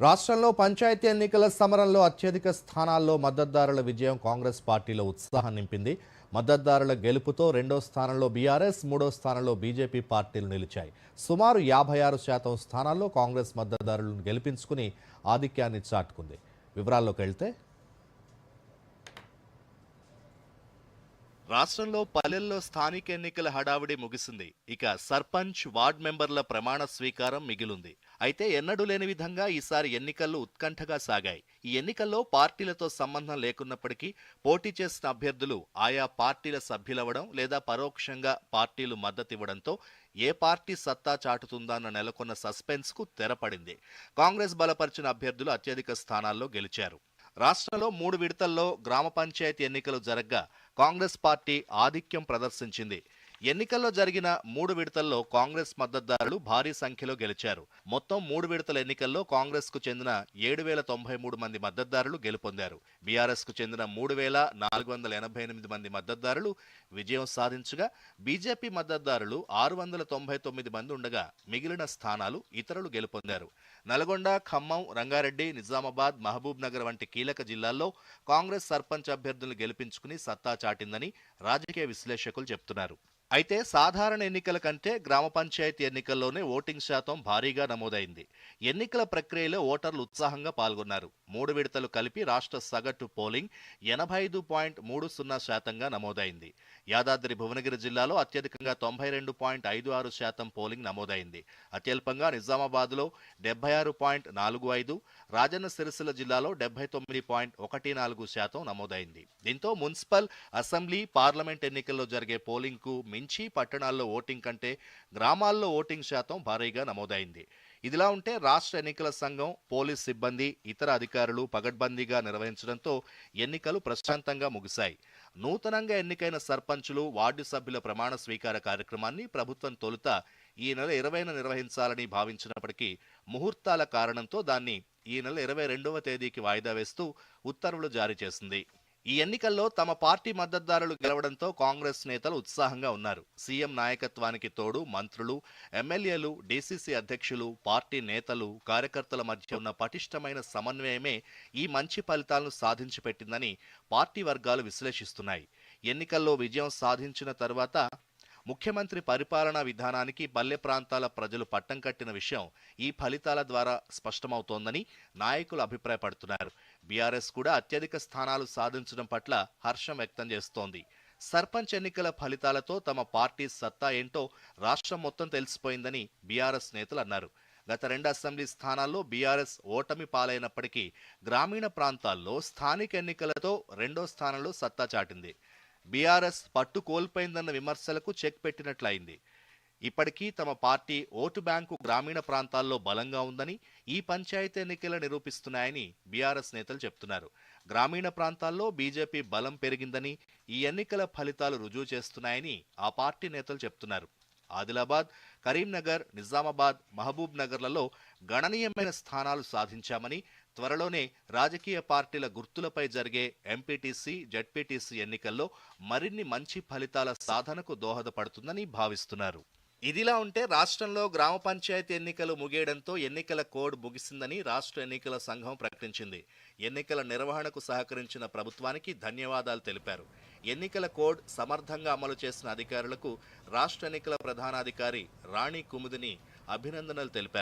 రాష్ట్రంలో పంచాయతీ ఎన్నికల సమరంలో అత్యధిక స్థానాల్లో మద్దతుదారుల విజయం కాంగ్రెస్ పార్టీలో ఉత్సాహం నింపింది. మద్దతుదారుల గెలుపుతో రెండో స్థానంలో బీఆర్ఎస్ మూడో స్థానంలో బీజేపీ పార్టీలు నిలిచాయి. సుమారు యాభై ఆరు శాతం స్థానాల్లో కాంగ్రెస్ మద్దతుదారులను గెలిపించుకుని ఆధిక్యాన్ని చాటుకుంది. వివరాల్లోకి వెళ్తే రాష్ట్రంలో పల్లెల్లో స్థానిక ఎన్నికల హడావిడి ముగిసింది. ఇక సర్పంచ్ వార్డ్ మెంబర్ల ప్రమాణ స్వీకారం మిగిలుంది. అయితే ఎన్నడూ లేని విధంగా ఈసారి ఎన్నికలు ఉత్కంఠగా సాగాయి. ఈ ఎన్నికల్లో పార్టీలతో సంబంధం లేకున్నప్పటికీ పోటీ చేసిన అభ్యర్థులు ఆయా పార్టీల సభ్యులవ్వడం లేదా పరోక్షంగా పార్టీలు మద్దతివ్వడంతో ఏ పార్టీ సత్తా చాటుతుందన్న నెలకొన్న సస్పెన్స్కు తెరపడింది. కాంగ్రెస్ బలపరిచిన అభ్యర్థులు అత్యధిక స్థానాల్లో గెలిచారు. రాష్ట్రంలో మూడు విడతల్లో గ్రామ పంచాయతీ ఎన్నికలు జరగ్గా కాంగ్రెస్ పార్టీ ఆధిక్యం ప్రదర్శించింది. ఎన్నికల్లో జరిగిన మూడు విడతల్లో కాంగ్రెస్ మద్దతుదారులు భారీ సంఖ్యలో గెలిచారు. మొత్తం మూడు విడతల ఎన్నికల్లో కాంగ్రెస్కు చెందిన ఏడు వేల తొంభై మూడు మంది మద్దతుదారులు గెలుపొందారు. బీఆర్ఎస్కు చెందిన మూడు వేల నాలుగు వందల ఎనభై ఎనిమిది మంది మద్దతుదారులు విజయం సాధించగా బీజేపీ మద్దతుదారులు ఆరు వందల తొంభై తొమ్మిది మంది ఉండగా మిగిలిన స్థానాలు ఇతరులు గెలుపొందారు. నల్గొండ ఖమ్మం రంగారెడ్డి నిజామాబాద్ మహబూబ్ నగర్ వంటి కీలక జిల్లాల్లో కాంగ్రెస్ సర్పంచ్ అభ్యర్థులను గెలిపించుకుని సత్తా చాటిందని రాజకీయ విశ్లేషకులు చెబుతున్నారు అయితే సాధారణ ఎన్నికల కంటే గ్రామ పంచాయతీ ఎన్నికల్లోనే ఓటింగ్ శాతం భారీగా నమోదైంది. ఎన్నికల ప్రక్రియలో ఓటర్లు ఉత్సాహంగా పాల్గొన్నారు. మూడు విడతలు కలిపి రాష్ట్ర సగటు పోలింగ్ ఎనభై ఐదు పాయింట్ మూడు సున్నా శాతంగా నమోదైంది. యాదాద్రి భువనగిరి జిల్లాలో అత్యధికంగా తొంభై రెండు పాయింట్ ఐదు ఆరు శాతం పోలింగ్ నమోదైంది. అత్యల్పంగా నిజామాబాద్లో డెబ్బై ఆరు పాయింట్ నాలుగు ఐదు రాజన్న సిరిసిల్ల జిల్లాలో డెబ్బై తొమ్మిది పాయింట్ ఒకటి నాలుగు శాతం నమోదైంది. దీంతో మున్సిపల్ అసెంబ్లీ పార్లమెంట్ ఎన్నికల్లో జరిగే పోలింగ్కు మించి పట్టణాల్లో ఓటింగ్ కంటే గ్రామాల్లో ఓటింగ్ శాతం భారీగా నమోదైంది. ఇదిలా ఉంటే రాష్ట్ర ఎన్నికల సంఘం పోలీస్ సిబ్బంది ఇతర అధికారులు పగడ్బందీగా నిర్వహించడంతో ఎన్నికలు ప్రశాంతంగా ముగిశాయి. నూతనంగా ఎన్నికైన సర్పంచులు వార్డు సభ్యుల ప్రమాణ స్వీకార కార్యక్రమాన్ని ప్రభుత్వం తొలుత ఈ నెల ఇరవైన నిర్వహించాలని భావించినప్పటికీ ముహూర్తాల కారణంతో దాన్ని ఈ నెల ఇరవై రెండవ తేదీకి వాయిదా వేస్తూ ఉత్తర్వులు జారీ చేసింది. ఈ ఎన్నికల్లో తమ పార్టీ మద్దతుదారులు గెలవడంతో కాంగ్రెస్ నేతలు ఉత్సాహంగా ఉన్నారు. సీఎం నాయకత్వానికి తోడు మంత్రులు ఎమ్మెల్యేలు డీసీసీ అధ్యక్షులు పార్టీ నేతలు కార్యకర్తల మధ్య ఉన్న పటిష్టమైన సమన్వయమే ఈ మంచి ఫలితాలను సాధించి పెట్టిందని పార్టీ వర్గాలు విశ్లేషిస్తున్నాయి. ఎన్నికల్లో విజయం సాధించిన తర్వాత ముఖ్యమంత్రి పరిపాలనా విధానానికి పల్లె ప్రాంతాల ప్రజలు పట్టం కట్టిన విషయం ఈ ఫలితాల ద్వారా స్పష్టమవుతోందని నాయకులు అభిప్రాయపడుతున్నారు. బీఆర్ఎస్ కూడా అత్యధిక స్థానాలు సాధించడం పట్ల హర్షం వ్యక్తం చేస్తోంది. సర్పంచ్ ఎన్నికల ఫలితాలతో తమ పార్టీ సత్తా ఏంటో రాష్ట్రం మొత్తం తెలిసిపోయిందని బీఆర్ఎస్ నేతలు అన్నారు. గత రెండు అసెంబ్లీ స్థానాల్లో బీఆర్ఎస్ ఓటమి పాలైనప్పటికీ గ్రామీణ ప్రాంతాల్లో స్థానిక ఎన్నికలతో రెండో స్థానంలో సత్తా చాటింది. బీఆర్ఎస్ పట్టు కోల్పోయిందన్న విమర్శలకు చెక్ పెట్టినట్లయింది. ఇప్పటికీ తమ పార్టీ ఓటు బ్యాంకు గ్రామీణ ప్రాంతాల్లో బలంగా ఉందని ఈ పంచాయతీ ఎన్నికలు నిరూపిస్తున్నాయని బీఆర్ఎస్ నేతలు చెప్తున్నారు. గ్రామీణ ప్రాంతాల్లో బీజేపీ బలం పెరిగిందని ఈ ఎన్నికల ఫలితాలు రుజువు చేస్తున్నాయని ఆ పార్టీ నేతలు చెప్తున్నారు. ఆదిలాబాద్ కరీంనగర్ నిజామాబాద్ మహబూబ్ నగర్లలో గణనీయమైన స్థానాలు సాధించామని త్వరలోనే రాజకీయ పార్టీల గుర్తులపై జరిగే ఎంపీటీసీ జడ్పీటీసీ ఎన్నికల్లో మరిన్ని మంచి ఫలితాల సాధనకు దోహదపడుతుందని భావిస్తున్నారు. ఇదిలా ఉంటే రాష్ట్రంలో గ్రామ పంచాయతీ ఎన్నికలు ముగియడంతో ఎన్నికల కోడ్ ముగిసిందని రాష్ట్ర ఎన్నికల సంఘం ప్రకటించింది. ఎన్నికల నిర్వహణకు సహకరించిన ప్రభుత్వానికి ధన్యవాదాలు తెలిపారు. ఎన్నికల కోడ్ సమర్థంగా అమలు చేసిన అధికారులకు రాష్ట్ర ఎన్నికల ప్రధానాధికారి రాణి కుముదిని అభినందనలు తెలిపారు.